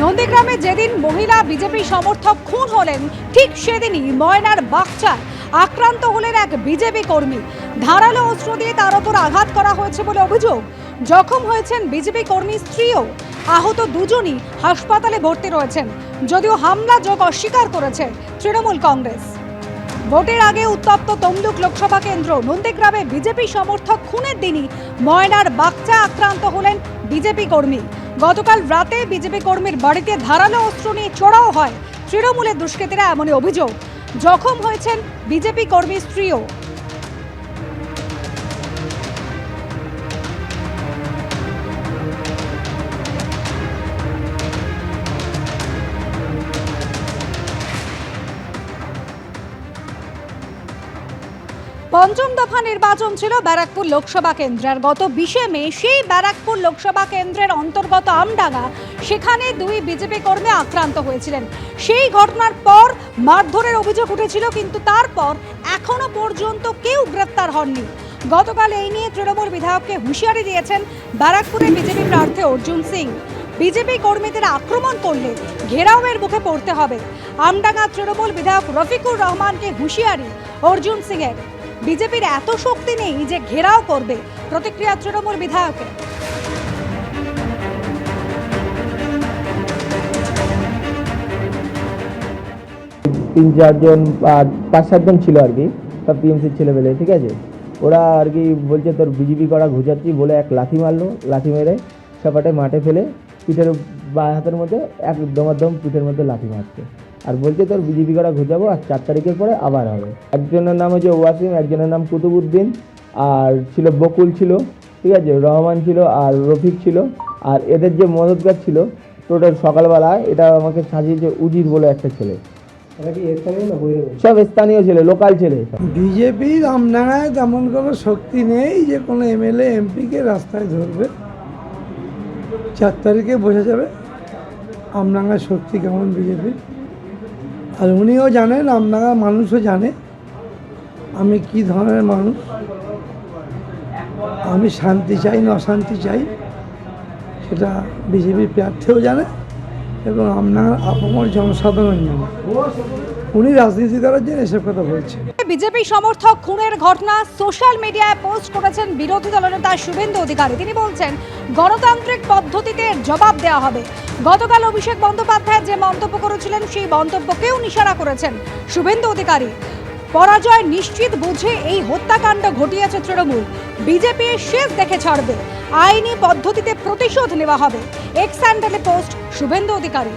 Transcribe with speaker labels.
Speaker 1: নন্দীগ্রামে যেদিন মহিলা বিজেপি সমর্থক খুন হলেন, ঠিক সেদিনই ময়নার বাগচায় আক্রান্ত হলেন এক বিজেপি কর্মী। ধারালো অস্ত্র দিয়ে তার ওপর আঘাত করা হয়েছে বলে অভিযোগ। জখম হয়েছেন বিজেপি কর্মী স্ত্রীও। আহত দুজনই হাসপাতালে ভর্তি রয়েছেন। যদিও হামলা যোগ অস্বীকার করেছে তৃণমূল কংগ্রেস। ভোটের আগে উত্তপ্ত তমলুক লোকসভা কেন্দ্র, নন্দীগ্রামে বিজেপি সমর্থক খুনের দিনই ময়নার বাচ্চা আক্রান্ত হলেন বিজেপি কর্মী। গতকাল রাতে বিজেপি কর্মীর বাড়িতে ধারালো অস্ত্র নিয়ে চড়াও হয়। তৃণমূলের দুষ্কৃতীরা এমনই অভিযোগ। জখম হয়েছেন বিজেপি কর্মীর স্ত্রীও। পঞ্চম দফা নির্বাচন ছিল ব্যারাকপুর লোকসভা কেন্দ্রের। গত বিশে মে সেই ব্যারাকপুর লোকসভা কেন্দ্রের অন্তর্গত আমডাঙ্গা, সেখানে দুই বিজেপি কর্মী আক্রান্ত হয়েছিলেন। সেই ঘটনার পর মারধরের অভিযোগ উঠেছিল, কিন্তু তারপর এখনও পর্যন্ত কেউ গ্রেপ্তার হননি। গতকাল এই নিয়ে তৃণমূল বিধায়ককে হুঁশিয়ারি দিয়েছেন ব্যারাকপুরের বিজেপি প্রার্থী অর্জুন সিং। বিজেপি কর্মীদের আক্রমণ করলে ঘেরাওয়ের মুখে পড়তে হবে। আমডাঙ্গা তৃণমূল বিধায়ক রফিকুর রহমানকে হুঁশিয়ারি অর্জুন সিংয়ের। বিজেপির এত শক্তি নেই যে ঘেরাও করবে প্রতিক্রিয়া তৃণমূল বিধায়কের।
Speaker 2: তিন চারজন পাঁচ সাতজন ছিল আর কি, সব টিএমসির ছেলেবেলে ঠিক আছে? ওরা আর কি বলছে, তোর বিজেপি করা ঘুচাচ্ছি বলে এক লাথি মারলো, লাথি মেরে সাপাটে মাঠে ফেলে পিঠের বা হাতের মধ্যে এক দমাদম পিঠের মধ্যে লাথি মারছে। আর বলছে তোর বিজেপি করা ঘুচাবো আর চার তারিখের পরে আবার হবে। একজনের নাম হচ্ছে ওয়াসিম একজনের নাম কুতুবুদ্দিন আর ছিল বকুল ছিল ঠিক আছে রহমান ছিল আর রফিক ছিল আর এদের যে মদতগার ছিল টোটাল সকালবেলা এটা আমাকে সাজিয়েছে উজির বলে একটা ছেলে। সব স্থানীয় ছেলে লোকাল ছেলে।
Speaker 3: বিজেপির আমডাঙ্গায় তেমন কোনো শক্তি নেই যে কোনো এমএলএ এমপিকে রাস্তায় ধরবে। চার তারিখে বোঝা যাবে আমডাঙ্গার শক্তি কেমন বিজেপি আর উনিও জানেন আপনারা মানুষও জানে, আমি কি ধরনের মানুষ? আমি শান্তি চাই না অশান্তি চাই, সেটা বিজেপির প্রার্থীও জানে এবং আপনার আপমর জনসাধারণ জানে। উনি রাজনীতি করার জন্য এসব কথা বলছে
Speaker 1: বিজেপি সমর্থক খুনের ঘটনা সোশ্যাল মিডিয়ায় পোস্ট করেছেন বিরোধী দলনেতা শুভেন্দু অধিকারী। তিনি বলছেন, গণতান্ত্রিক পদ্ধতিতে জবাব দেওয়া হবে। গতকাল অভিষেক বন্দ্যোপাধ্যায় যে মন্তব্য করেছিলেন, সেই মন্তব্যকেও নিশানা করেছেন শুভেন্দু অধিকারী। পরাজয় নিশ্চিত বুঝে এই হত্যাকাণ্ড ঘটিয়েছে তৃণমূল। বিজেপি শেষ দেখে ছাড়বে। আইনি পদ্ধতিতে প্রতিশোধ নেওয়া হবে। এক্স হ্যান্ডেলে পোস্ট শুভেন্দু অধিকারী।